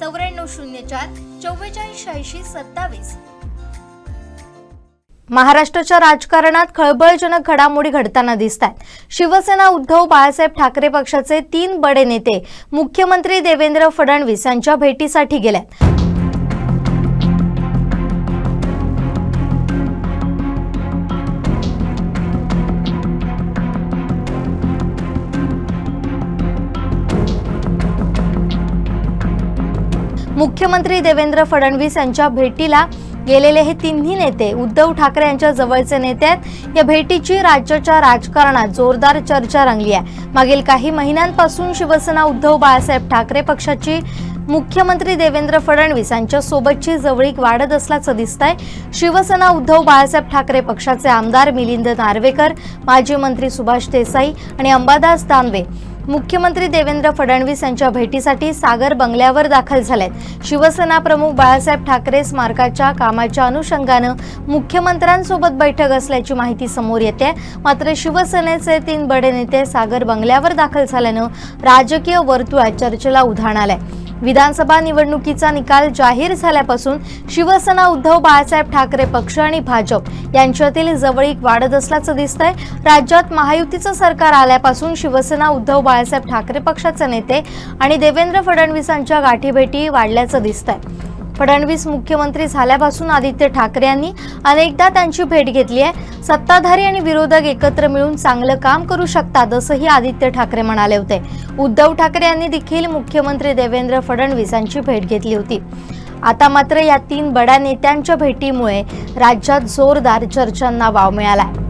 चौऱ्याण्णव शून्य चार चव्वेचाळीस शहाऐंशी सत्तावीस. महाराष्ट्राच्या राजकारणात खळबळजनक घडामोडी घडताना दिसत आहेत शिवसेना उद्धव बाळासाहेब ठाकरे पक्षाचे तीन बडे नेते मुख्यमंत्री देवेंद्र फडणवीस यांच्या भेटीसाठी गेले मुख्यमंत्री देवेंद्र फडणवीस यांच्या भेटीला गेलेले हे तिन्ही नेते उद्धव ठाकरे यांच्या जवळचे नेते आहेत. या भेटीची राज्याच्या राजकारणात जोरदार चर्चा रंगली आहे. मागील काही महिन्यांपासून शिवसेना उद्धव बाळासाहेब ठाकरे पक्षाची मुख्यमंत्री देवेंद्र फडणवीस यांच्या सोबतची जवळीक वाढत असल्याचं दिसतंय. शिवसेना उद्धव बाळासाहेब ठाकरे पक्षाचे आमदार मिलिंद नार्वेकर माजी मंत्री सुभाष देसाई आणि अंबादास दानवे मुख्यमंत्री देवेंद्र फडणवीस यांच्या भेटीसाठी सागर बंगल्यावर दाखल झालेत. शिवसेना प्रमुख बाळासाहेब ठाकरे स्मारकाच्या कामाच्या अनुषंगानं मुख्यमंत्र्यांसोबत बैठक असल्याची माहिती समोर येते. मात्र शिवसेनेचे तीन बडे नेते सागर बंगल्यावर दाखल झाल्यानं राजकीय वर्तुळात चर्चेला उधाण आलंय. विधानसभा निवडणुकीचा निकाल जाहीर झाल्यापासून शिवसेना उद्धव बाळासाहेब ठाकरे पक्ष आणि भाजप यांच्यातील जवळीक वाढत असल्याचं दिसतंय. राज्यात महायुतीचं सरकार आल्यापासून शिवसेना उद्धव बाळासाहेब ठाकरे पक्षाचे नेते आणि देवेंद्र फडणवीसांच्या गाठीभेटी वाढल्याचं दिसतंय. फडणवीस मुख्यमंत्री झाल्यापासून आदित्य ठाकरे यांनी अनेकदा त्यांची भेट घेतली आहे. सत्ताधारी आणि विरोधक एकत्र मिळून चांगलं काम करू शकतात असंही आदित्य ठाकरे म्हणाले होते. उद्धव ठाकरे यांनी देखील मुख्यमंत्री देवेंद्र फडणवीस यांची भेट घेतली होती. आता मात्र या तीन बड्या नेत्यांच्या भेटीमुळे राज्यात जोरदार चर्चांना वाव मिळालाय.